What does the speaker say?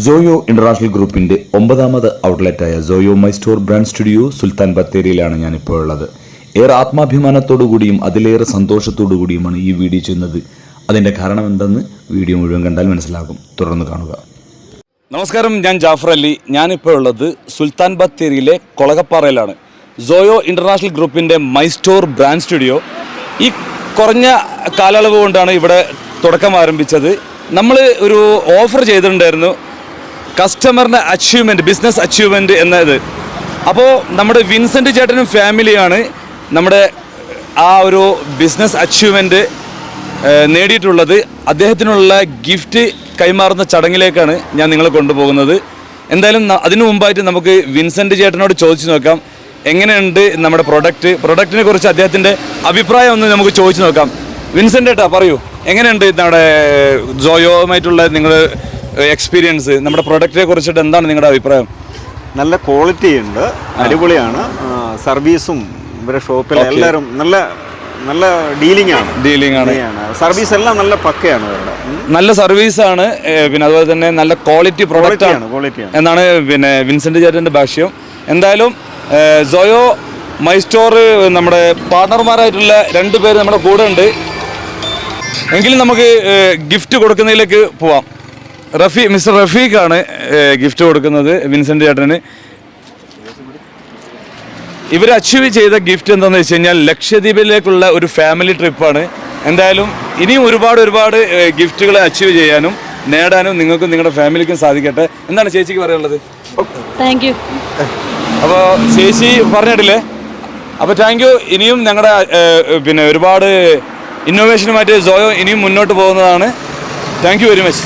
Soyo international ഗ്രൂപ്പിന്റെ ഒമ്പതാമത് ഔട്ട്ലെറ്റായ Soyo my store brand studio Sultan ബത്തേരിയിലാണ് ഞാനിപ്പോൾ ഉള്ളത്. ഏറെ ആത്മാഭിമാനത്തോടു കൂടിയും അതിലേറെ സന്തോഷത്തോടു കൂടിയുമാണ് ഈ വീഡിയോ ചെയ്യുന്നത്. അതിന്റെ കാരണം എന്തെന്ന് വീഡിയോ മുഴുവൻ കണ്ടാൽ മനസ്സിലാകും. തുടർന്ന് കാണുക. നമസ്കാരം ഞാൻ ജാഫർ അലി. ഞാനിപ്പോൾ ഉള്ളത് സുൽത്താൻ ബത്തേരിയിലെ കൊളകപ്പാറയിലാണ്. സോയോ ഇന്റർനാഷണൽ ഗ്രൂപ്പിന്റെ മൈ സ്റ്റോർ ബ്രാൻഡ് സ്റ്റുഡിയോ ഈ കുറഞ്ഞ കാലയളവ് കൊണ്ടാണ് ഇവിടെ തുടക്കം ആരംഭിച്ചത്. നമ്മൾ ഒരു ഓഫർ ചെയ്തിട്ടുണ്ടായിരുന്നു. കസ്റ്റമറിന്റെ അച്ചീവ്മെന്റ് ബിസിനസ് അച്ചീവ്മെന്റ് എന്നത്. അപ്പോൾ നമ്മുടെ വിൻസെന്റ് ചേട്ടനും ഫാമിലിയാണ് നമ്മുടെ ആ ഒരു ബിസിനസ് അച്ചീവ്മെന്റ് നേടിയിട്ടുള്ളത്. അദ്ദേഹത്തിനുള്ള ഗിഫ്റ്റ് കൈമാറുന്ന ചടങ്ങിലേക്കാണ് ഞാൻ നിങ്ങളെ കൊണ്ടുപോകുന്നത്. എന്തായാലും അതിനു മുമ്പായിട്ട് നമുക്ക് വിൻസെന്റ് ചേട്ടനോട് ചോദിച്ചു നോക്കാം. എങ്ങനെയുണ്ട് നമ്മുടെ പ്രൊഡക്റ്റ് പ്രൊഡക്റ്റിനെ കുറിച്ച് അദ്ദേഹത്തിന്റെ അഭിപ്രായം ഒന്ന് നമുക്ക് ചോദിച്ചു നോക്കാം. വിൻസെന്റ് ചേട്ടാ പറയൂ. എങ്ങനെയുണ്ട് നമ്മുടെ ജോയോമായിട്ടുള്ള നിങ്ങൾ എക്സ്പീരിയൻസ് നമ്മുടെ പ്രൊഡക്റ്റിനെ കുറിച്ചിട്ട് എന്താണ് നിങ്ങളുടെ അഭിപ്രായം? നല്ല ക്വാളിറ്റി ഉണ്ട്. അടിപൊളിയാണ്. സർവീസും ഇവരെ ഷോപ്പിൽ എല്ലാവരും നല്ല നല്ല ഡീലിംഗ് ആണ്. ഡീലിംഗ് ആണ്. സർവീസ് എല്ലാം നല്ല പക്കയാണ് നല്ല സർവീസ് ആണ്. പിന്നെ അതുപോലെ തന്നെ നല്ല ക്വാളിറ്റി പ്രൊഡക്റ്റ് ആണ് ക്വാളിറ്റിയാണ് എന്നാണ് പിന്നെ വിൻസെന്റ് ചേട്ടന്റെ ഭാഷ്യം. എന്തായാലും സോയോ മൈ സ്റ്റോർ നമ്മുടെ പാർട്ണർമാരായിട്ടുള്ള രണ്ട് പേര് നമ്മുടെ കൂടെ ഉണ്ട്. എങ്കിലും നമുക്ക് ഗിഫ്റ്റ് കൊടുക്കുന്നതിലേക്ക് പോവാം. റഫീ മിസ്റ്റർ റഫീഖാണ് ഗിഫ്റ്റ് കൊടുക്കുന്നത് വിൻസെന്റ് ചേട്ടന്. ഇവർ അച്ചീവ് ചെയ്ത ഗിഫ്റ്റ് എന്താണെന്ന് വെച്ച് കഴിഞ്ഞാൽ ലക്ഷദ്വീപിലേക്കുള്ള ഒരു ഫാമിലി ട്രിപ്പാണ് എന്തായാലും ഇനിയും ഒരുപാട് ഒരുപാട് ഗിഫ്റ്റുകൾ അച്ചീവ് ചെയ്യാനും നേടാനും നിങ്ങൾക്കും നിങ്ങളുടെ ഫാമിലിക്കും സാധിക്കട്ടെ. എന്താണ് ചേച്ചിക്ക് പറയാനുള്ളത്? താങ്ക് യു അപ്പോൾ ചേച്ചി പറഞ്ഞിട്ടില്ലേ? അപ്പോൾ താങ്ക് യു ഇനിയും ഞങ്ങളുടെ പിന്നെ ഒരുപാട് ഇന്നോവേഷനുമായിട്ട് സോയോ ഇനിയും മുന്നോട്ട് പോകുന്നതാണ്. Thank you very much